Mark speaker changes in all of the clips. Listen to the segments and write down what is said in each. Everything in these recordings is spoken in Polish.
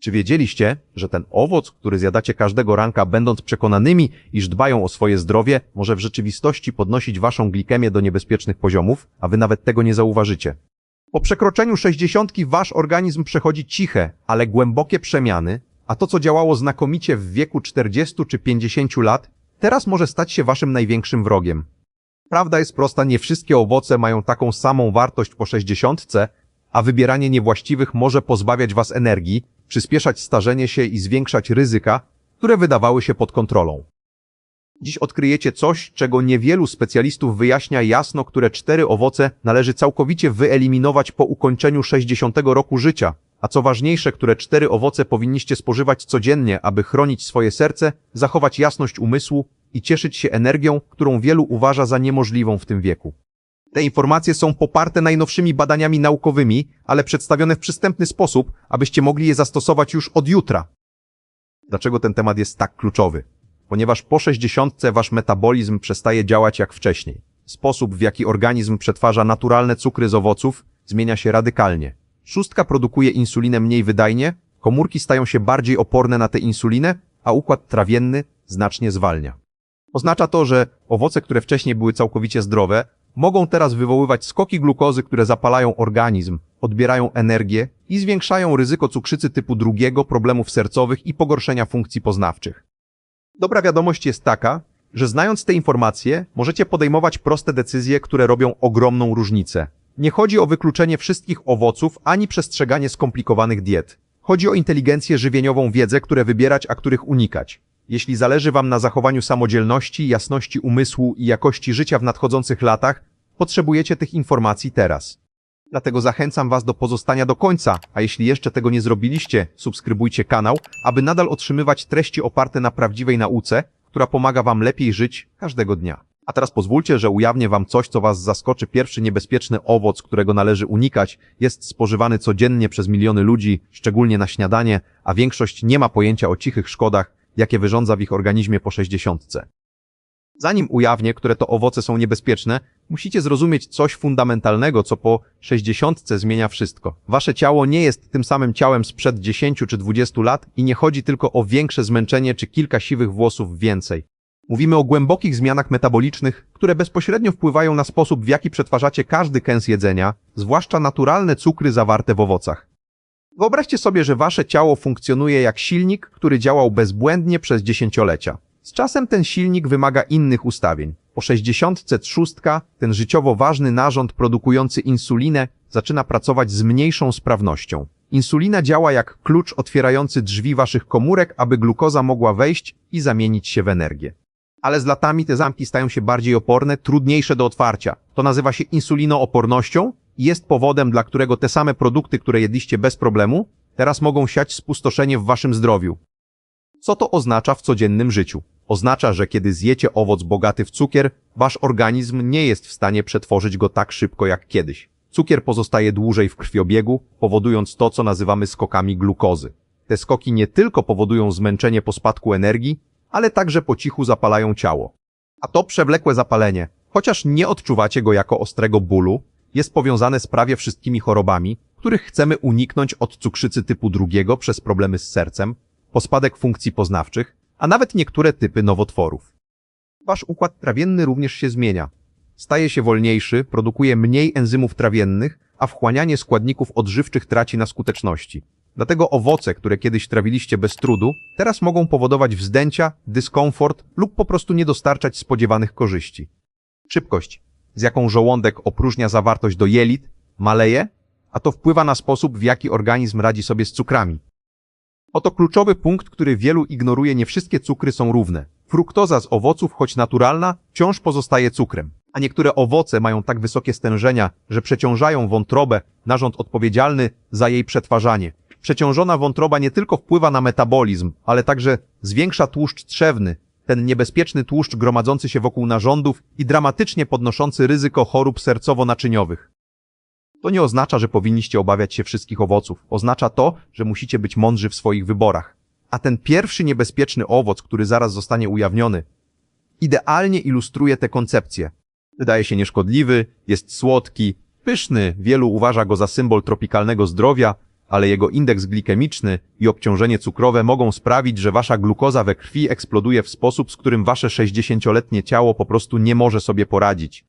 Speaker 1: Czy wiedzieliście, że ten owoc, który zjadacie każdego ranka, będąc przekonanymi, iż dbają o swoje zdrowie, może w rzeczywistości podnosić waszą glikemię do niebezpiecznych poziomów, a wy nawet tego nie zauważycie? Po przekroczeniu sześćdziesiątki wasz organizm przechodzi ciche, ale głębokie przemiany, a to, co działało znakomicie w wieku 40 czy 50 lat, teraz może stać się waszym największym wrogiem. Prawda jest prosta, nie wszystkie owoce mają taką samą wartość po sześćdziesiątce, a wybieranie niewłaściwych może pozbawiać was energii, przyspieszać starzenie się i zwiększać ryzyka, które wydawały się pod kontrolą. Dziś odkryjecie coś, czego niewielu specjalistów wyjaśnia jasno, które cztery owoce należy całkowicie wyeliminować po ukończeniu 60 roku życia, a co ważniejsze, które cztery owoce powinniście spożywać codziennie, aby chronić swoje serce, zachować jasność umysłu i cieszyć się energią, którą wielu uważa za niemożliwą w tym wieku. Te informacje są poparte najnowszymi badaniami naukowymi, ale przedstawione w przystępny sposób, abyście mogli je zastosować już od jutra. Dlaczego ten temat jest tak kluczowy? Ponieważ po 60 wasz metabolizm przestaje działać jak wcześniej. Sposób, w jaki organizm przetwarza naturalne cukry z owoców, zmienia się radykalnie. Szóstka produkuje insulinę mniej wydajnie, komórki stają się bardziej oporne na tę insulinę, a układ trawienny znacznie zwalnia. Oznacza to, że owoce, które wcześniej były całkowicie zdrowe, mogą teraz wywoływać skoki glukozy, które zapalają organizm, odbierają energię i zwiększają ryzyko cukrzycy typu drugiego, problemów sercowych i pogorszenia funkcji poznawczych. Dobra wiadomość jest taka, że znając te informacje, możecie podejmować proste decyzje, które robią ogromną różnicę. Nie chodzi o wykluczenie wszystkich owoców ani przestrzeganie skomplikowanych diet. Chodzi o inteligencję żywieniową wiedzę, które wybierać, a których unikać. Jeśli zależy Wam na zachowaniu samodzielności, jasności umysłu i jakości życia w nadchodzących latach, potrzebujecie tych informacji teraz. Dlatego zachęcam Was do pozostania do końca, a jeśli jeszcze tego nie zrobiliście, subskrybujcie kanał, aby nadal otrzymywać treści oparte na prawdziwej nauce, która pomaga Wam lepiej żyć każdego dnia. A teraz pozwólcie, że ujawnię Wam coś, co Was zaskoczy. Pierwszy niebezpieczny owoc, którego należy unikać, jest spożywany codziennie przez miliony ludzi, szczególnie na śniadanie, a większość nie ma pojęcia o cichych szkodach, jakie wyrządza w ich organizmie po sześćdziesiątce. Zanim ujawnię, które to owoce są niebezpieczne, musicie zrozumieć coś fundamentalnego, co po sześćdziesiątce zmienia wszystko. Wasze ciało nie jest tym samym ciałem sprzed 10 czy 20 lat i nie chodzi tylko o większe zmęczenie czy kilka siwych włosów więcej. Mówimy o głębokich zmianach metabolicznych, które bezpośrednio wpływają na sposób, w jaki przetwarzacie każdy kęs jedzenia, zwłaszcza naturalne cukry zawarte w owocach. Wyobraźcie sobie, że wasze ciało funkcjonuje jak silnik, który działał bezbłędnie przez dziesięciolecia. Z czasem ten silnik wymaga innych ustawień. Po 63 ten życiowo ważny narząd produkujący insulinę zaczyna pracować z mniejszą sprawnością. Insulina działa jak klucz otwierający drzwi waszych komórek, aby glukoza mogła wejść i zamienić się w energię. Ale z latami te zamki stają się bardziej oporne, trudniejsze do otwarcia. To nazywa się insulinoopornością jest powodem, dla którego te same produkty, które jedliście bez problemu, teraz mogą siać spustoszenie w waszym zdrowiu. Co to oznacza w codziennym życiu? Oznacza, że kiedy zjecie owoc bogaty w cukier, wasz organizm nie jest w stanie przetworzyć go tak szybko jak kiedyś. Cukier pozostaje dłużej w krwiobiegu, powodując to, co nazywamy skokami glukozy. Te skoki nie tylko powodują zmęczenie po spadku energii, ale także po cichu zapalają ciało. A to przewlekłe zapalenie, chociaż nie odczuwacie go jako ostrego bólu, jest powiązane z prawie wszystkimi chorobami, których chcemy uniknąć od cukrzycy typu drugiego przez problemy z sercem, po spadek funkcji poznawczych, a nawet niektóre typy nowotworów. Wasz układ trawienny również się zmienia. Staje się wolniejszy, produkuje mniej enzymów trawiennych, a wchłanianie składników odżywczych traci na skuteczności. Dlatego owoce, które kiedyś trawiliście bez trudu, teraz mogą powodować wzdęcia, dyskomfort lub po prostu nie dostarczać spodziewanych korzyści. Szybkość, z jaką żołądek opróżnia zawartość do jelit, maleje, a to wpływa na sposób, w jaki organizm radzi sobie z cukrami. Oto kluczowy punkt, który wielu ignoruje. Nie wszystkie cukry są równe. Fruktoza z owoców, choć naturalna, wciąż pozostaje cukrem. A niektóre owoce mają tak wysokie stężenia, że przeciążają wątrobę, narząd odpowiedzialny za jej przetwarzanie. Przeciążona wątroba nie tylko wpływa na metabolizm, ale także zwiększa tłuszcz trzewny, ten niebezpieczny tłuszcz gromadzący się wokół narządów i dramatycznie podnoszący ryzyko chorób sercowo-naczyniowych. To nie oznacza, że powinniście obawiać się wszystkich owoców. Oznacza to, że musicie być mądrzy w swoich wyborach. A ten pierwszy niebezpieczny owoc, który zaraz zostanie ujawniony, idealnie ilustruje tę koncepcję. Wydaje się nieszkodliwy, jest słodki, pyszny, wielu uważa go za symbol tropikalnego zdrowia, ale jego indeks glikemiczny i obciążenie cukrowe mogą sprawić, że wasza glukoza we krwi eksploduje w sposób, z którym wasze 60-letnie ciało po prostu nie może sobie poradzić.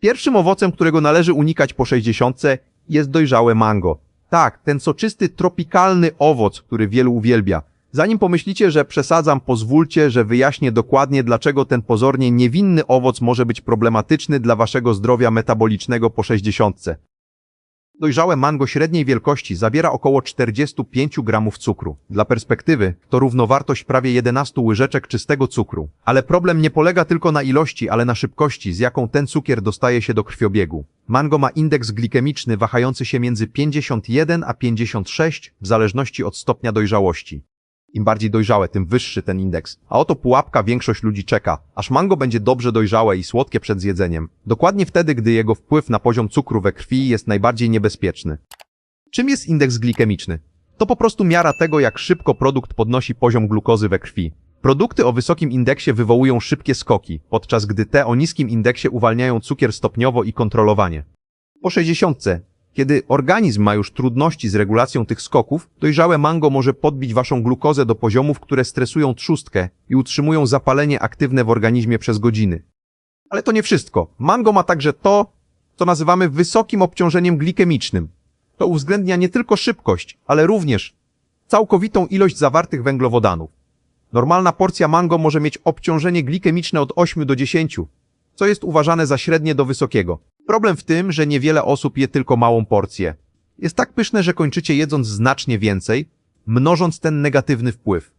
Speaker 1: Pierwszym owocem, którego należy unikać po 60 jest dojrzałe mango. Tak, ten soczysty, tropikalny owoc, który wielu uwielbia. Zanim pomyślicie, że przesadzam, pozwólcie, że wyjaśnię dokładnie, dlaczego ten pozornie niewinny owoc może być problematyczny dla waszego zdrowia metabolicznego po 60. Dojrzałe mango średniej wielkości zawiera około 45 gramów cukru. Dla perspektywy to równowartość prawie 11 łyżeczek czystego cukru. Ale problem nie polega tylko na ilości, ale na szybkości, z jaką ten cukier dostaje się do krwiobiegu. Mango ma indeks glikemiczny wahający się między 51 a 56 w zależności od stopnia dojrzałości. Im bardziej dojrzałe, tym wyższy ten indeks. A oto pułapka większość ludzi czeka, aż mango będzie dobrze dojrzałe i słodkie przed zjedzeniem. Dokładnie wtedy, gdy jego wpływ na poziom cukru we krwi jest najbardziej niebezpieczny. Czym jest indeks glikemiczny? To po prostu miara tego, jak szybko produkt podnosi poziom glukozy we krwi. Produkty o wysokim indeksie wywołują szybkie skoki, podczas gdy te o niskim indeksie uwalniają cukier stopniowo i kontrolowanie. Po 60 kiedy organizm ma już trudności z regulacją tych skoków, dojrzałe mango może podbić waszą glukozę do poziomów, które stresują trzustkę i utrzymują zapalenie aktywne w organizmie przez godziny. Ale to nie wszystko. Mango ma także to, co nazywamy wysokim obciążeniem glikemicznym. To uwzględnia nie tylko szybkość, ale również całkowitą ilość zawartych węglowodanów. Normalna porcja mango może mieć obciążenie glikemiczne od 8 do 10, co jest uważane za średnie do wysokiego. Problem w tym, że niewiele osób je tylko małą porcję. Jest tak pyszne, że kończycie jedząc znacznie więcej, mnożąc ten negatywny wpływ.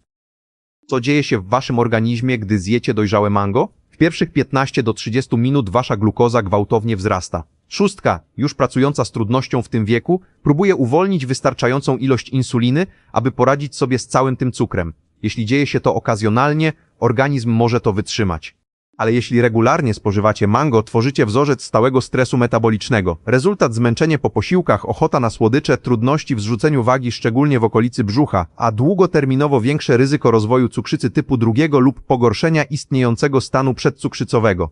Speaker 1: Co dzieje się w waszym organizmie, gdy zjecie dojrzałe mango? W pierwszych 15 do 30 minut wasza glukoza gwałtownie wzrasta. Szóstka, już pracująca z trudnością w tym wieku, próbuje uwolnić wystarczającą ilość insuliny, aby poradzić sobie z całym tym cukrem. Jeśli dzieje się to okazjonalnie, organizm może to wytrzymać. Ale jeśli regularnie spożywacie mango, tworzycie wzorzec stałego stresu metabolicznego. Rezultat zmęczenie po posiłkach, ochota na słodycze, trudności w zrzuceniu wagi, szczególnie w okolicy brzucha, a długoterminowo większe ryzyko rozwoju cukrzycy typu drugiego lub pogorszenia istniejącego stanu przedcukrzycowego.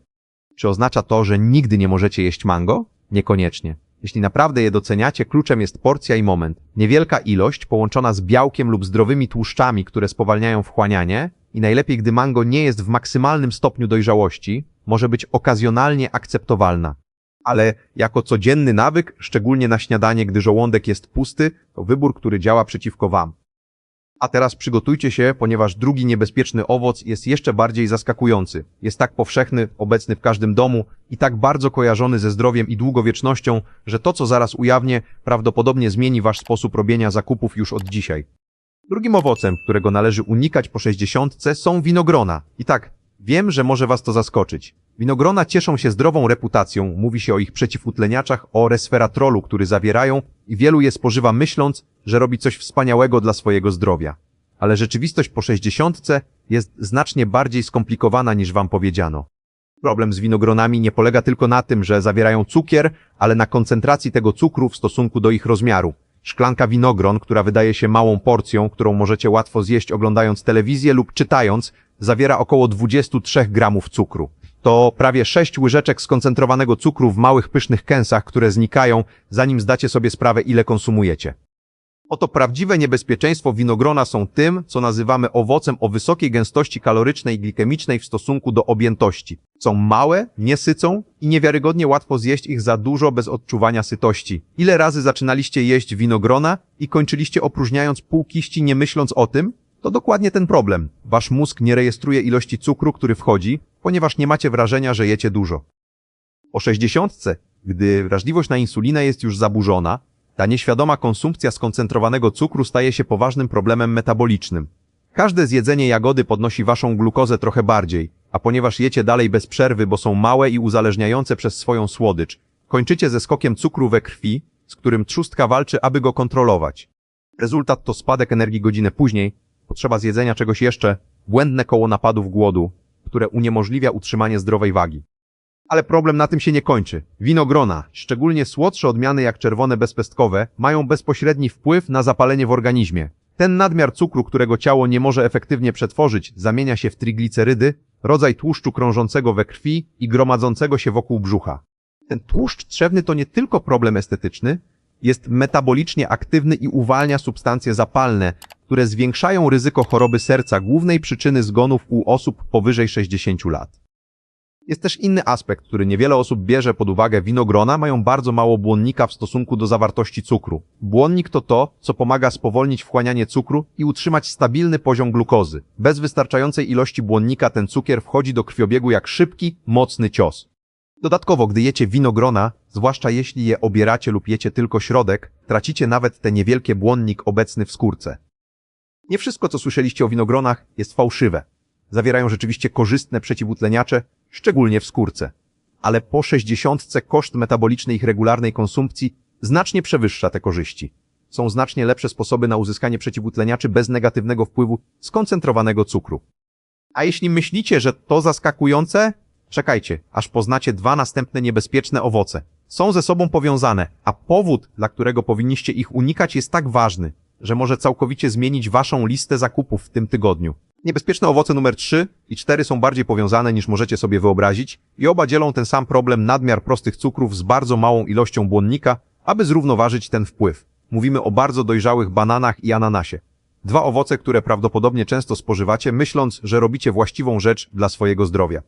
Speaker 1: Czy oznacza to, że nigdy nie możecie jeść mango? Niekoniecznie. Jeśli naprawdę je doceniacie, kluczem jest porcja i moment. Niewielka ilość, połączona z białkiem lub zdrowymi tłuszczami, które spowalniają wchłanianie, i najlepiej, gdy mango nie jest w maksymalnym stopniu dojrzałości, może być okazjonalnie akceptowalna. Ale jako codzienny nawyk, szczególnie na śniadanie, gdy żołądek jest pusty, to wybór, który działa przeciwko Wam. A teraz przygotujcie się, ponieważ drugi niebezpieczny owoc jest jeszcze bardziej zaskakujący. Jest tak powszechny, obecny w każdym domu i tak bardzo kojarzony ze zdrowiem i długowiecznością, że to, co zaraz ujawnię, prawdopodobnie zmieni Wasz sposób robienia zakupów już od dzisiaj. Drugim owocem, którego należy unikać po 60 są winogrona. I tak, wiem, że może was to zaskoczyć. Winogrona cieszą się zdrową reputacją, mówi się o ich przeciwutleniaczach, o resveratrolu, który zawierają i wielu je spożywa myśląc, że robi coś wspaniałego dla swojego zdrowia. Ale rzeczywistość po 60 jest znacznie bardziej skomplikowana niż wam powiedziano. Problem z winogronami nie polega tylko na tym, że zawierają cukier, ale na koncentracji tego cukru w stosunku do ich rozmiaru. Szklanka winogron, która wydaje się małą porcją, którą możecie łatwo zjeść oglądając telewizję lub czytając, zawiera około 23 gramów cukru. To prawie 6 łyżeczek skoncentrowanego cukru w małych pysznych kęsach, które znikają, zanim zdacie sobie sprawę, ile konsumujecie. Oto prawdziwe niebezpieczeństwo winogrona są tym, co nazywamy owocem o wysokiej gęstości kalorycznej i glikemicznej w stosunku do objętości. Są małe, nie sycą i niewiarygodnie łatwo zjeść ich za dużo bez odczuwania sytości. Ile razy zaczynaliście jeść winogrona i kończyliście opróżniając pół kiści nie myśląc o tym? To dokładnie ten problem. Wasz mózg nie rejestruje ilości cukru, który wchodzi, ponieważ nie macie wrażenia, że jecie dużo. O 60, gdy wrażliwość na insulinę jest już zaburzona, ta nieświadoma konsumpcja skoncentrowanego cukru staje się poważnym problemem metabolicznym. Każde zjedzenie jagody podnosi waszą glukozę trochę bardziej, a ponieważ jecie dalej bez przerwy, bo są małe i uzależniające przez swoją słodycz, kończycie ze skokiem cukru we krwi, z którym trzustka walczy, aby go kontrolować. Rezultat to spadek energii godzinę później, potrzeba zjedzenia czegoś jeszcze, błędne koło napadów głodu, które uniemożliwia utrzymanie zdrowej wagi. Ale problem na tym się nie kończy. Winogrona, szczególnie słodsze odmiany jak czerwone bezpestkowe, mają bezpośredni wpływ na zapalenie w organizmie. Ten nadmiar cukru, którego ciało nie może efektywnie przetworzyć, zamienia się w triglicerydy, rodzaj tłuszczu krążącego we krwi i gromadzącego się wokół brzucha. Ten tłuszcz trzewny to nie tylko problem estetyczny, jest metabolicznie aktywny i uwalnia substancje zapalne, które zwiększają ryzyko choroby serca, głównej przyczyny zgonów u osób powyżej 60 lat. Jest też inny aspekt, który niewiele osób bierze pod uwagę. Winogrona mają bardzo mało błonnika w stosunku do zawartości cukru. Błonnik to to, co pomaga spowolnić wchłanianie cukru i utrzymać stabilny poziom glukozy. Bez wystarczającej ilości błonnika ten cukier wchodzi do krwiobiegu jak szybki, mocny cios. Dodatkowo, gdy jecie winogrona, zwłaszcza jeśli je obieracie lub jecie tylko środek, tracicie nawet ten niewielkie błonnik obecny w skórce. Nie wszystko, co słyszeliście o winogronach, jest fałszywe. Zawierają rzeczywiście korzystne przeciwutleniacze, szczególnie w skórce. Ale po 60 koszt metaboliczny ich regularnej konsumpcji znacznie przewyższa te korzyści. Są znacznie lepsze sposoby na uzyskanie przeciwutleniaczy bez negatywnego wpływu skoncentrowanego cukru. A jeśli myślicie, że to zaskakujące, czekajcie, aż poznacie dwa następne niebezpieczne owoce. Są ze sobą powiązane, a powód, dla którego powinniście ich unikać jest tak ważny, że może całkowicie zmienić waszą listę zakupów w tym tygodniu. Niebezpieczne owoce numer 3 i 4 są bardziej powiązane niż możecie sobie wyobrazić i oba dzielą ten sam problem nadmiar prostych cukrów z bardzo małą ilością błonnika, aby zrównoważyć ten wpływ. Mówimy o bardzo dojrzałych bananach i ananasie. Dwa owoce, które prawdopodobnie często spożywacie, myśląc, że robicie właściwą rzecz dla swojego zdrowia.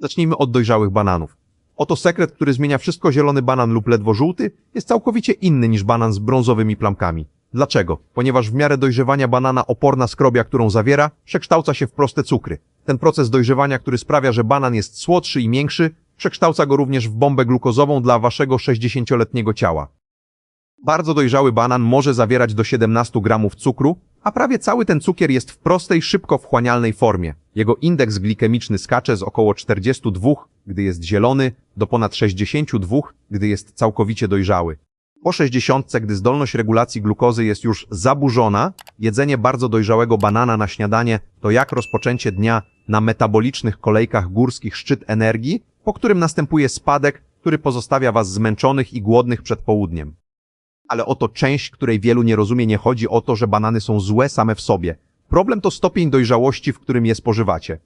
Speaker 1: Zacznijmy od dojrzałych bananów. Oto sekret, który zmienia wszystko zielony banan lub ledwo żółty, jest całkowicie inny niż banan z brązowymi plamkami. Dlaczego? Ponieważ w miarę dojrzewania banana oporna skrobia, którą zawiera, przekształca się w proste cukry. Ten proces dojrzewania, który sprawia, że banan jest słodszy i miększy, przekształca go również w bombę glukozową dla waszego 60-letniego ciała. Bardzo dojrzały banan może zawierać do 17 gramów cukru, a prawie cały ten cukier jest w prostej, szybko wchłanialnej formie. Jego indeks glikemiczny skacze z około 42, gdy jest zielony, do ponad 62, gdy jest całkowicie dojrzały. Po 60, gdy zdolność regulacji glukozy jest już zaburzona, jedzenie bardzo dojrzałego banana na śniadanie to jak rozpoczęcie dnia na metabolicznych kolejkach górskich szczyt energii, po którym następuje spadek, który pozostawia was zmęczonych i głodnych przed południem. Ale oto część, której wielu nie rozumie, nie chodzi o to, że banany są złe same w sobie. Problem to stopień dojrzałości, w którym je spożywacie.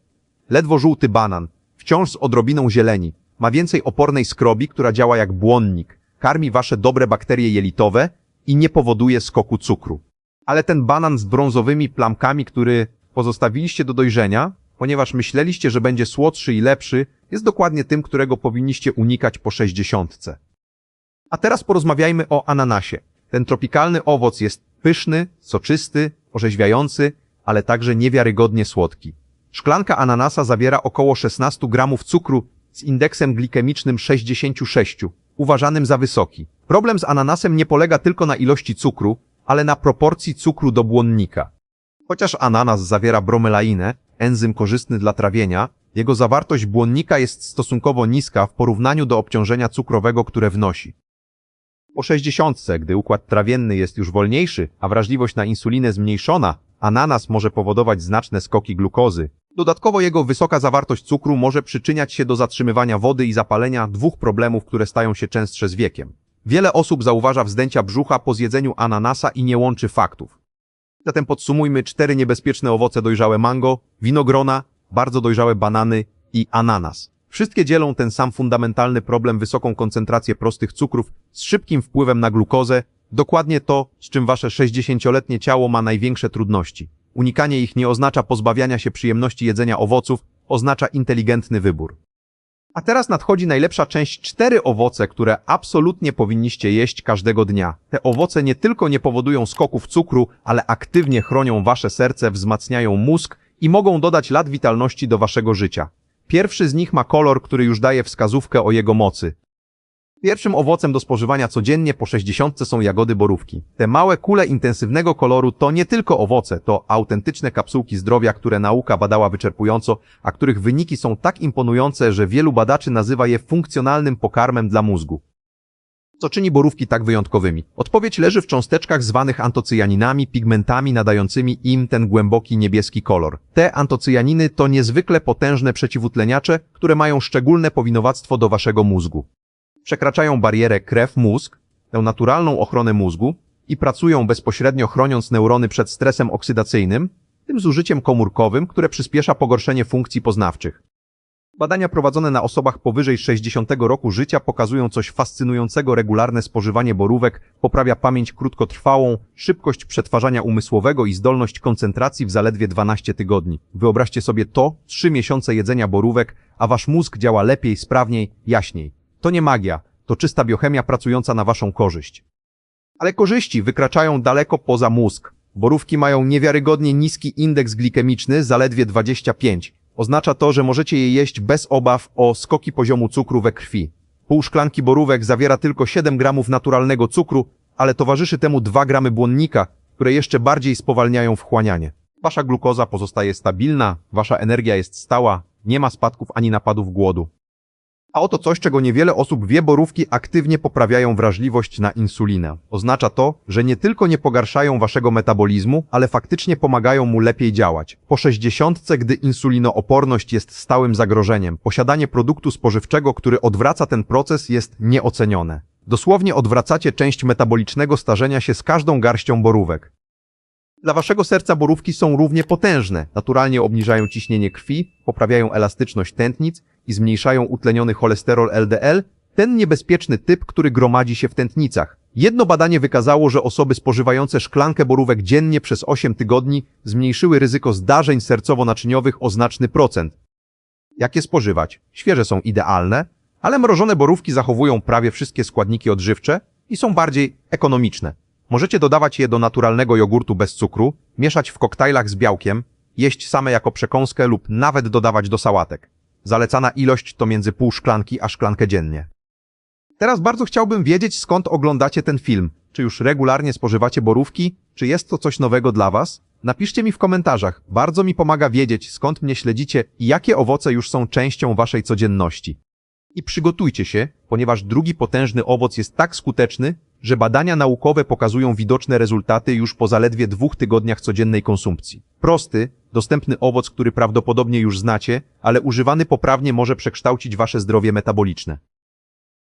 Speaker 1: Ledwo żółty banan, wciąż z odrobiną zieleni, ma więcej opornej skrobi, która działa jak błonnik, karmi wasze dobre bakterie jelitowe i nie powoduje skoku cukru. Ale ten banan z brązowymi plamkami, który pozostawiliście do dojrzenia, ponieważ myśleliście, że będzie słodszy i lepszy, jest dokładnie tym, którego powinniście unikać po 60. A teraz porozmawiajmy o ananasie. Ten tropikalny owoc jest pyszny, soczysty, orzeźwiający, ale także niewiarygodnie słodki. Szklanka ananasa zawiera około 16 gramów cukru z indeksem glikemicznym 66, uważanym za wysoki. Problem z ananasem nie polega tylko na ilości cukru, ale na proporcji cukru do błonnika. Chociaż ananas zawiera bromelainę, enzym korzystny dla trawienia, jego zawartość błonnika jest stosunkowo niska w porównaniu do obciążenia cukrowego, które wnosi. Po 60, gdy układ trawienny jest już wolniejszy, a wrażliwość na insulinę zmniejszona, ananas może powodować znaczne skoki glukozy. Dodatkowo jego wysoka zawartość cukru może przyczyniać się do zatrzymywania wody i zapalenia dwóch problemów, które stają się częstsze z wiekiem. Wiele osób zauważa wzdęcia brzucha po zjedzeniu ananasa i nie łączy faktów. Zatem podsumujmy cztery niebezpieczne owoce dojrzałe mango, winogrona, bardzo dojrzałe banany i ananas. Wszystkie dzielą ten sam fundamentalny problem wysoką koncentrację prostych cukrów z szybkim wpływem na glukozę, dokładnie to, z czym wasze 60-letnie ciało ma największe trudności. Unikanie ich nie oznacza pozbawiania się przyjemności jedzenia owoców, oznacza inteligentny wybór. A teraz nadchodzi najlepsza część cztery owoce, które absolutnie powinniście jeść każdego dnia. Te owoce nie tylko nie powodują skoków cukru, ale aktywnie chronią wasze serce, wzmacniają mózg i mogą dodać lat witalności do waszego życia. Pierwszy z nich ma kolor, który już daje wskazówkę o jego mocy. Pierwszym owocem do spożywania codziennie po 60 są jagody borówki. Te małe kule intensywnego koloru to nie tylko owoce, to autentyczne kapsułki zdrowia, które nauka badała wyczerpująco, a których wyniki są tak imponujące, że wielu badaczy nazywa je funkcjonalnym pokarmem dla mózgu. Co czyni borówki tak wyjątkowymi? Odpowiedź leży w cząsteczkach zwanych antocyjaninami, pigmentami nadającymi im ten głęboki niebieski kolor. Te antocyjaniny to niezwykle potężne przeciwutleniacze, które mają szczególne powinowactwo do waszego mózgu. Przekraczają barierę krew-mózg, tę naturalną ochronę mózgu i pracują bezpośrednio chroniąc neurony przed stresem oksydacyjnym, tym zużyciem komórkowym, które przyspiesza pogorszenie funkcji poznawczych. Badania prowadzone na osobach powyżej 60 roku życia pokazują coś fascynującego. Regularne spożywanie borówek poprawia pamięć krótkotrwałą, szybkość przetwarzania umysłowego i zdolność koncentracji w zaledwie 12 tygodni. Wyobraźcie sobie to, 3 miesiące jedzenia borówek, a wasz mózg działa lepiej, sprawniej, jaśniej. To nie magia, to czysta biochemia pracująca na waszą korzyść. Ale korzyści wykraczają daleko poza mózg. Borówki mają niewiarygodnie niski indeks glikemiczny, zaledwie 25. Oznacza to, że możecie je jeść bez obaw o skoki poziomu cukru we krwi. Pół szklanki borówek zawiera tylko 7 gramów naturalnego cukru, ale towarzyszy temu 2 gramy błonnika, które jeszcze bardziej spowalniają wchłanianie. Wasza glukoza pozostaje stabilna, wasza energia jest stała, nie ma spadków ani napadów głodu. A oto coś, czego niewiele osób wie, borówki aktywnie poprawiają wrażliwość na insulinę. Oznacza to, że nie tylko nie pogarszają waszego metabolizmu, ale faktycznie pomagają mu lepiej działać. Po 60, gdy insulinooporność jest stałym zagrożeniem, posiadanie produktu spożywczego, który odwraca ten proces jest nieocenione. Dosłownie odwracacie część metabolicznego starzenia się z każdą garścią borówek. Dla waszego serca borówki są równie potężne. Naturalnie obniżają ciśnienie krwi, poprawiają elastyczność tętnic i zmniejszają utleniony cholesterol LDL, ten niebezpieczny typ, który gromadzi się w tętnicach. Jedno badanie wykazało, że osoby spożywające szklankę borówek dziennie przez 8 tygodni zmniejszyły ryzyko zdarzeń sercowo-naczyniowych o znaczny procent. Jakie spożywać? Świeże są idealne, ale mrożone borówki zachowują prawie wszystkie składniki odżywcze i są bardziej ekonomiczne. Możecie dodawać je do naturalnego jogurtu bez cukru, mieszać w koktajlach z białkiem, jeść same jako przekąskę lub nawet dodawać do sałatek. Zalecana ilość to między pół szklanki a szklankę dziennie. Teraz bardzo chciałbym wiedzieć, skąd oglądacie ten film. Czy już regularnie spożywacie borówki? Czy jest to coś nowego dla Was? Napiszcie mi w komentarzach. Bardzo mi pomaga wiedzieć, skąd mnie śledzicie i jakie owoce już są częścią Waszej codzienności. I przygotujcie się, ponieważ drugi potężny owoc jest tak skuteczny, że badania naukowe pokazują widoczne rezultaty już po zaledwie dwóch tygodniach codziennej konsumpcji. Prosty, dostępny owoc, który prawdopodobnie już znacie, ale używany poprawnie może przekształcić wasze zdrowie metaboliczne.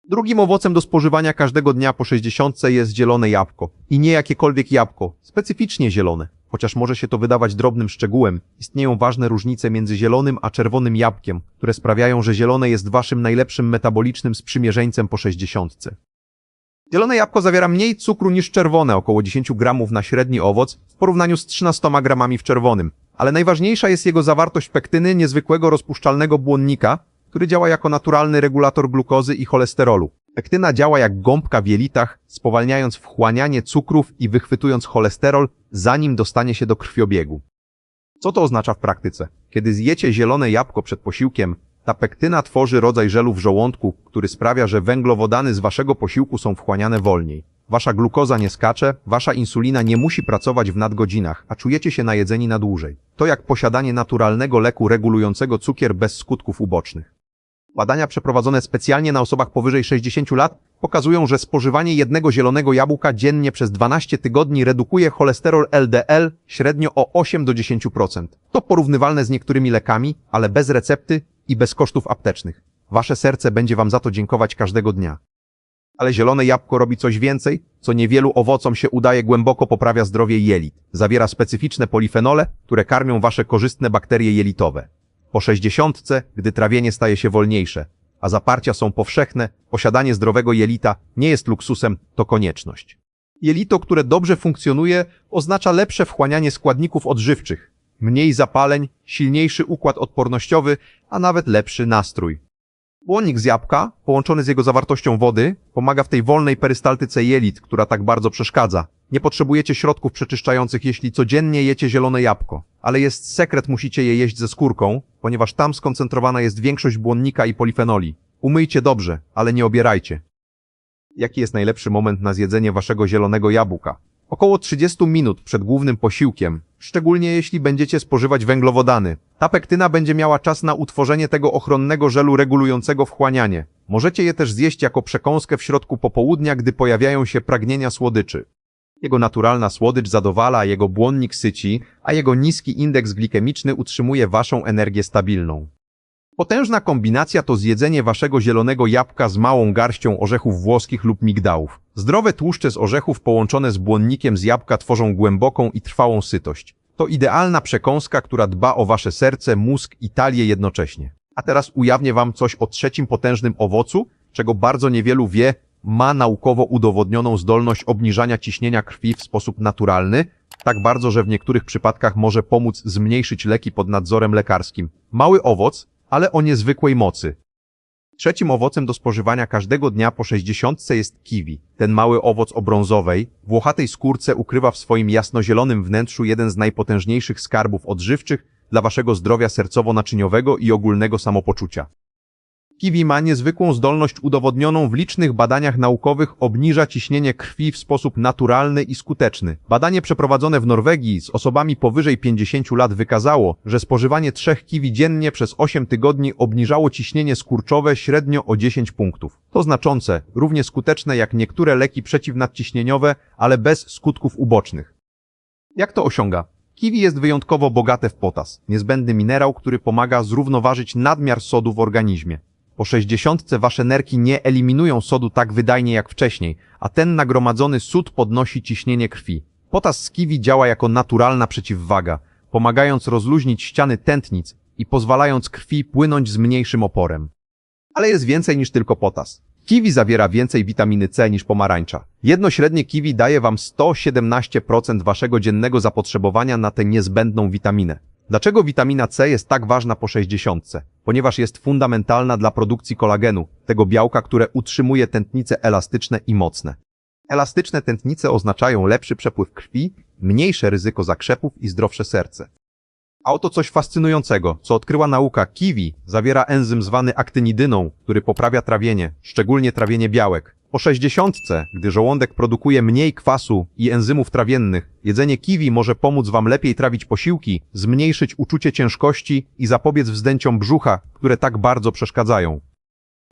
Speaker 1: Drugim owocem do spożywania każdego dnia po 60 jest zielone jabłko. I nie jakiekolwiek jabłko, specyficznie zielone. Chociaż może się to wydawać drobnym szczegółem, istnieją ważne różnice między zielonym a czerwonym jabłkiem, które sprawiają, że zielone jest waszym najlepszym metabolicznym sprzymierzeńcem po 60. Zielone jabłko zawiera mniej cukru niż czerwone, około 10 gramów na średni owoc, w porównaniu z 13 gramami w czerwonym. Ale najważniejsza jest jego zawartość pektyny, niezwykłego rozpuszczalnego błonnika, który działa jako naturalny regulator glukozy i cholesterolu. Pektyna działa jak gąbka w jelitach, spowalniając wchłanianie cukrów i wychwytując cholesterol, zanim dostanie się do krwiobiegu. Co to oznacza w praktyce? Kiedy zjecie zielone jabłko przed posiłkiem, ta pektyna tworzy rodzaj żelu w żołądku, który sprawia, że węglowodany z waszego posiłku są wchłaniane wolniej. Wasza glukoza nie skacze, wasza insulina nie musi pracować w nadgodzinach, a czujecie się najedzeni na dłużej. To jak posiadanie naturalnego leku regulującego cukier bez skutków ubocznych. Badania przeprowadzone specjalnie na osobach powyżej 60 lat pokazują, że spożywanie jednego zielonego jabłka dziennie przez 12 tygodni redukuje cholesterol LDL średnio o 8 do 10%. To porównywalne z niektórymi lekami, ale bez recepty i bez kosztów aptecznych. Wasze serce będzie wam za to dziękować każdego dnia. Ale zielone jabłko robi coś więcej, co niewielu owocom się udaje głęboko poprawia zdrowie jelit. Zawiera specyficzne polifenole, które karmią wasze korzystne bakterie jelitowe. Po sześćdziesiątce, gdy trawienie staje się wolniejsze, a zaparcia są powszechne, posiadanie zdrowego jelita nie jest luksusem, to konieczność. Jelito, które dobrze funkcjonuje, oznacza lepsze wchłanianie składników odżywczych, mniej zapaleń, silniejszy układ odpornościowy, a nawet lepszy nastrój. Błonnik z jabłka, połączony z jego zawartością wody, pomaga w tej wolnej perystaltyce jelit, która tak bardzo przeszkadza. Nie potrzebujecie środków przeczyszczających, jeśli codziennie jecie zielone jabłko. Ale jest sekret, musicie je jeść ze skórką, ponieważ tam skoncentrowana jest większość błonnika i polifenoli. Umyjcie dobrze, ale nie obierajcie. Jaki jest najlepszy moment na zjedzenie waszego zielonego jabłka? Około 30 minut przed głównym posiłkiem, szczególnie jeśli będziecie spożywać węglowodany. Ta pektyna będzie miała czas na utworzenie tego ochronnego żelu regulującego wchłanianie. Możecie je też zjeść jako przekąskę w środku popołudnia, gdy pojawiają się pragnienia słodyczy. Jego naturalna słodycz zadowala, jego błonnik syci, a jego niski indeks glikemiczny utrzymuje waszą energię stabilną. Potężna kombinacja to zjedzenie waszego zielonego jabłka z małą garścią orzechów włoskich lub migdałów. Zdrowe tłuszcze z orzechów połączone z błonnikiem z jabłka tworzą głęboką i trwałą sytość. To idealna przekąska, która dba o wasze serce, mózg i talię jednocześnie. A teraz ujawnię wam coś o trzecim potężnym owocu, czego bardzo niewielu wie, ma naukowo udowodnioną zdolność obniżania ciśnienia krwi w sposób naturalny, tak bardzo, że w niektórych przypadkach może pomóc zmniejszyć leki pod nadzorem lekarskim. Mały owoc, ale o niezwykłej mocy. Trzecim owocem do spożywania każdego dnia po 60 jest kiwi. Ten mały owoc o brązowej, włochatej skórce ukrywa w swoim jasnozielonym wnętrzu jeden z najpotężniejszych skarbów odżywczych dla waszego zdrowia sercowo-naczyniowego i ogólnego samopoczucia. Kiwi ma niezwykłą zdolność udowodnioną w licznych badaniach naukowych obniża ciśnienie krwi w sposób naturalny i skuteczny. Badanie przeprowadzone w Norwegii z osobami powyżej 50 lat wykazało, że spożywanie trzech kiwi dziennie przez 8 tygodni obniżało ciśnienie skurczowe średnio o 10 punktów. To znaczące, równie skuteczne jak niektóre leki przeciwnadciśnieniowe, ale bez skutków ubocznych. Jak to osiąga? Kiwi jest wyjątkowo bogate w potas, niezbędny minerał, który pomaga zrównoważyć nadmiar sodu w organizmie. Po 60 wasze nerki nie eliminują sodu tak wydajnie jak wcześniej, a ten nagromadzony sód podnosi ciśnienie krwi. Potas z kiwi działa jako naturalna przeciwwaga, pomagając rozluźnić ściany tętnic i pozwalając krwi płynąć z mniejszym oporem. Ale jest więcej niż tylko potas. Kiwi zawiera więcej witaminy C niż pomarańcza. Jedno średnie kiwi daje wam 117% waszego dziennego zapotrzebowania na tę niezbędną witaminę. Dlaczego witamina C jest tak ważna po 60? Ponieważ jest fundamentalna dla produkcji kolagenu, tego białka, które utrzymuje tętnice elastyczne i mocne. Elastyczne tętnice oznaczają lepszy przepływ krwi, mniejsze ryzyko zakrzepów i zdrowsze serce. A oto coś fascynującego, co odkryła nauka. Kiwi zawiera enzym zwany aktynidyną, który poprawia trawienie, szczególnie trawienie białek. Po 60, gdy żołądek produkuje mniej kwasu i enzymów trawiennych, jedzenie kiwi może pomóc wam lepiej trawić posiłki, zmniejszyć uczucie ciężkości i zapobiec wzdęciom brzucha, które tak bardzo przeszkadzają.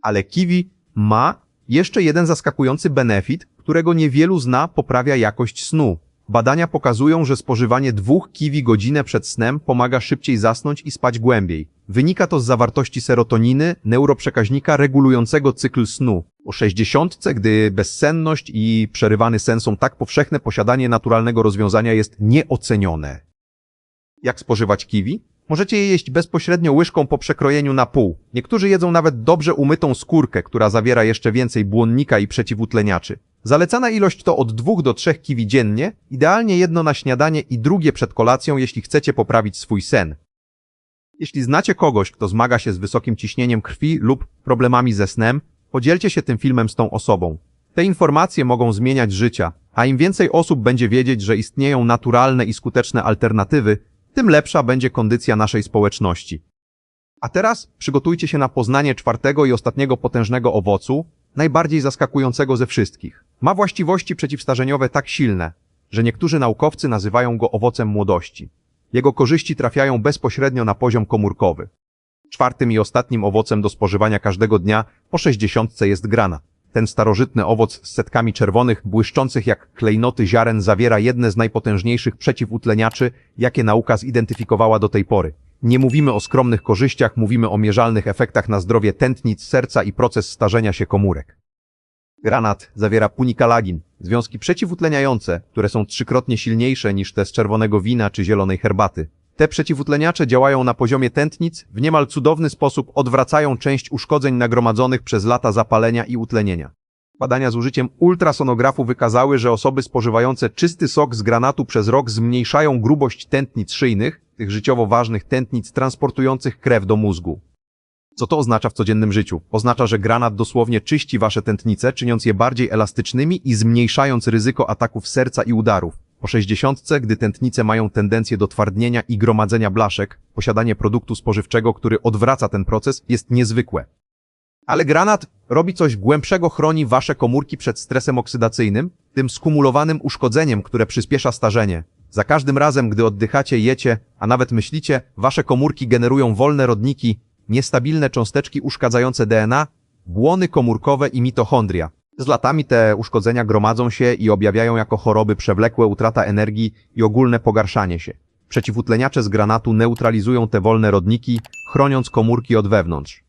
Speaker 1: Ale kiwi ma jeszcze jeden zaskakujący benefit, którego niewielu zna, poprawia jakość snu. Badania pokazują, że spożywanie dwóch kiwi godzinę przed snem pomaga szybciej zasnąć i spać głębiej. Wynika to z zawartości serotoniny, neuroprzekaźnika regulującego cykl snu. O 60, gdy bezsenność i przerywany sen są tak powszechne, posiadanie naturalnego rozwiązania jest nieocenione. Jak spożywać kiwi? Możecie je jeść bezpośrednio łyżką po przekrojeniu na pół. Niektórzy jedzą nawet dobrze umytą skórkę, która zawiera jeszcze więcej błonnika i przeciwutleniaczy. Zalecana ilość to od 2 do 3 kiwi dziennie, idealnie jedno na śniadanie i drugie przed kolacją, jeśli chcecie poprawić swój sen. Jeśli znacie kogoś, kto zmaga się z wysokim ciśnieniem krwi lub problemami ze snem, podzielcie się tym filmem z tą osobą. Te informacje mogą zmieniać życia, a im więcej osób będzie wiedzieć, że istnieją naturalne i skuteczne alternatywy, tym lepsza będzie kondycja naszej społeczności. A teraz przygotujcie się na poznanie czwartego i ostatniego potężnego owocu, najbardziej zaskakującego ze wszystkich. Ma właściwości przeciwstarzeniowe tak silne, że niektórzy naukowcy nazywają go owocem młodości. Jego korzyści trafiają bezpośrednio na poziom komórkowy. Czwartym i ostatnim owocem do spożywania każdego dnia po 60 jest grana. Ten starożytny owoc z setkami czerwonych, błyszczących jak klejnoty ziaren zawiera jedne z najpotężniejszych przeciwutleniaczy, jakie nauka zidentyfikowała do tej pory. Nie mówimy o skromnych korzyściach, mówimy o mierzalnych efektach na zdrowie tętnic, serca i proces starzenia się komórek. Granat zawiera punikalagin, związki przeciwutleniające, które są trzykrotnie silniejsze niż te z czerwonego wina czy zielonej herbaty. Te przeciwutleniacze działają na poziomie tętnic, w niemal cudowny sposób odwracają część uszkodzeń nagromadzonych przez lata zapalenia i utlenienia. Badania z użyciem ultrasonografu wykazały, że osoby spożywające czysty sok z granatu przez rok zmniejszają grubość tętnic szyjnych, tych życiowo ważnych tętnic transportujących krew do mózgu. Co to oznacza w codziennym życiu? Oznacza, że granat dosłownie czyści wasze tętnice, czyniąc je bardziej elastycznymi i zmniejszając ryzyko ataków serca i udarów. Po 60, gdy tętnice mają tendencję do twardnienia i gromadzenia blaszek, posiadanie produktu spożywczego, który odwraca ten proces, jest niezwykłe. Ale granat robi coś głębszego, chroni wasze komórki przed stresem oksydacyjnym, tym skumulowanym uszkodzeniem, które przyspiesza starzenie. Za każdym razem, gdy oddychacie, jecie, a nawet myślicie, wasze komórki generują wolne rodniki, niestabilne cząsteczki uszkadzające DNA, błony komórkowe i mitochondria. Z latami te uszkodzenia gromadzą się i objawiają jako choroby przewlekłe, utrata energii i ogólne pogarszanie się. Przeciwutleniacze z granatu neutralizują te wolne rodniki, chroniąc komórki od wewnątrz.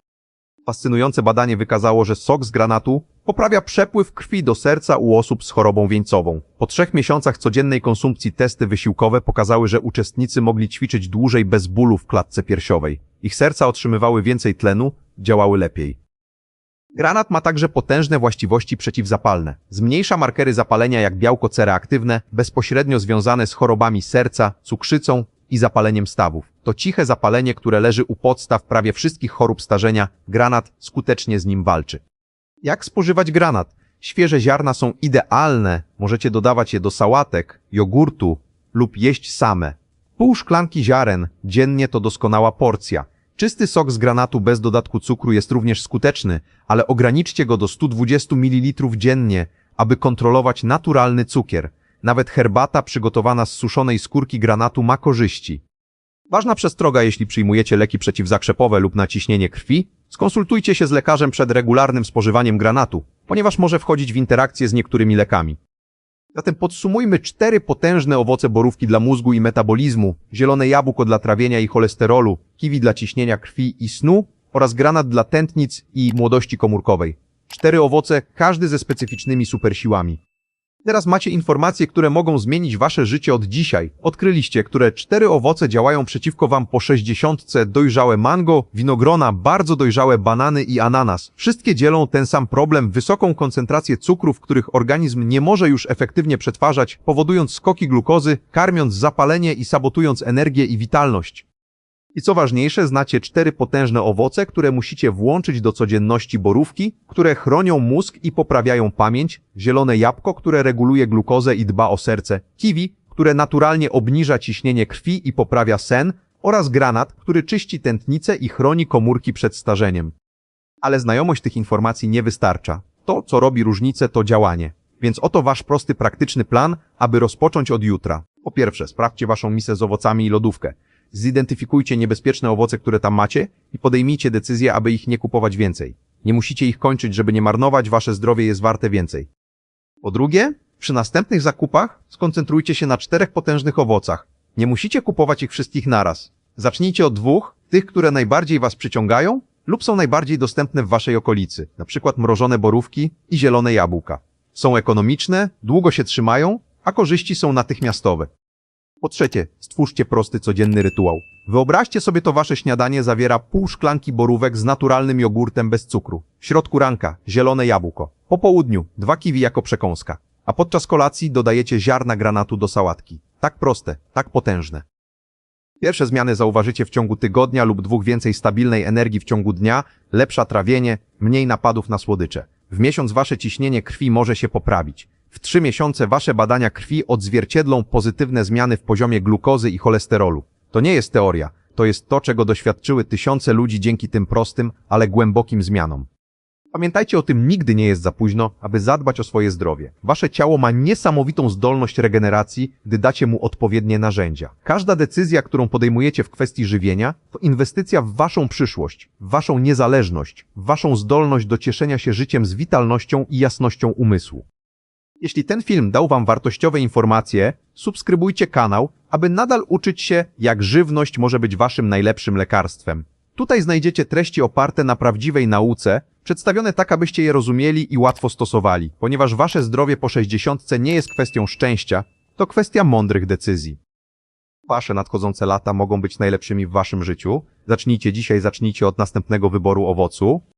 Speaker 1: Fascynujące badanie wykazało, że sok z granatu poprawia przepływ krwi do serca u osób z chorobą wieńcową. Po trzech miesiącach codziennej konsumpcji testy wysiłkowe pokazały, że uczestnicy mogli ćwiczyć dłużej bez bólu w klatce piersiowej. Ich serca otrzymywały więcej tlenu, działały lepiej. Granat ma także potężne właściwości przeciwzapalne. Zmniejsza markery zapalenia jak białko C reaktywne, bezpośrednio związane z chorobami serca, cukrzycą i zapaleniem stawów. To ciche zapalenie, które leży u podstaw prawie wszystkich chorób starzenia. Granat skutecznie z nim walczy. Jak spożywać granat? Świeże ziarna są idealne. Możecie dodawać je do sałatek, jogurtu lub jeść same. Pół szklanki ziaren dziennie to doskonała porcja. Czysty sok z granatu bez dodatku cukru jest również skuteczny, ale ograniczcie go do 120 ml dziennie, aby kontrolować naturalny cukier. Nawet herbata przygotowana z suszonej skórki granatu ma korzyści. Ważna przestroga, jeśli przyjmujecie leki przeciwzakrzepowe lub naciśnienie krwi, skonsultujcie się z lekarzem przed regularnym spożywaniem granatu, ponieważ może wchodzić w interakcję z niektórymi lekami. Zatem podsumujmy cztery potężne owoce borówki dla mózgu i metabolizmu, zielone jabłko dla trawienia i cholesterolu, kiwi dla ciśnienia krwi i snu oraz granat dla tętnic i młodości komórkowej. Cztery owoce, każdy ze specyficznymi supersiłami. Teraz macie informacje, które mogą zmienić wasze życie od dzisiaj. Odkryliście, które cztery owoce działają przeciwko wam po 60. Dojrzałe mango, winogrona, bardzo dojrzałe banany i ananas. Wszystkie dzielą ten sam problem, wysoką koncentrację cukrów, których organizm nie może już efektywnie przetwarzać, powodując skoki glukozy, karmiąc zapalenie i sabotując energię i witalność. I co ważniejsze, znacie cztery potężne owoce, które musicie włączyć do codzienności borówki, które chronią mózg i poprawiają pamięć, zielone jabłko, które reguluje glukozę i dba o serce, kiwi, które naturalnie obniża ciśnienie krwi i poprawia sen, oraz granat, który czyści tętnice i chroni komórki przed starzeniem. Ale znajomość tych informacji nie wystarcza. To, co robi różnicę, to działanie. Więc oto wasz prosty, praktyczny plan, aby rozpocząć od jutra. Po pierwsze, sprawdźcie waszą misę z owocami i lodówkę. Zidentyfikujcie niebezpieczne owoce, które tam macie i podejmijcie decyzję, aby ich nie kupować więcej. Nie musicie ich kończyć, żeby nie marnować, wasze zdrowie jest warte więcej. Po drugie, przy następnych zakupach skoncentrujcie się na czterech potężnych owocach. Nie musicie kupować ich wszystkich naraz. Zacznijcie od dwóch, tych, które najbardziej was przyciągają lub są najbardziej dostępne w waszej okolicy, przykład mrożone borówki i zielone jabłka. Są ekonomiczne, długo się trzymają, a korzyści są natychmiastowe. Po trzecie, stwórzcie prosty codzienny rytuał. Wyobraźcie sobie to wasze śniadanie zawiera pół szklanki borówek z naturalnym jogurtem bez cukru. W środku ranka zielone jabłko. Po południu dwa kiwi jako przekąska. A podczas kolacji dodajecie ziarna granatu do sałatki. Tak proste, tak potężne. Pierwsze zmiany zauważycie w ciągu tygodnia lub dwóch więcej stabilnej energii w ciągu dnia, lepsze trawienie, mniej napadów na słodycze. W miesiąc wasze ciśnienie krwi może się poprawić. W trzy miesiące wasze badania krwi odzwierciedlą pozytywne zmiany w poziomie glukozy i cholesterolu. To nie jest teoria, to jest to, czego doświadczyły tysiące ludzi dzięki tym prostym, ale głębokim zmianom. Pamiętajcie o tym, nigdy nie jest za późno, aby zadbać o swoje zdrowie. Wasze ciało ma niesamowitą zdolność regeneracji, gdy dacie mu odpowiednie narzędzia. Każda decyzja, którą podejmujecie w kwestii żywienia, to inwestycja w waszą przyszłość, w waszą niezależność, w waszą zdolność do cieszenia się życiem z witalnością i jasnością umysłu. Jeśli ten film dał Wam wartościowe informacje, subskrybujcie kanał, aby nadal uczyć się, jak żywność może być Waszym najlepszym lekarstwem. Tutaj znajdziecie treści oparte na prawdziwej nauce, przedstawione tak, abyście je rozumieli i łatwo stosowali, ponieważ Wasze zdrowie po 60 nie jest kwestią szczęścia, to kwestia mądrych decyzji. Wasze nadchodzące lata mogą być najlepszymi w Waszym życiu. Zacznijcie dzisiaj, zacznijcie od następnego wyboru owocu,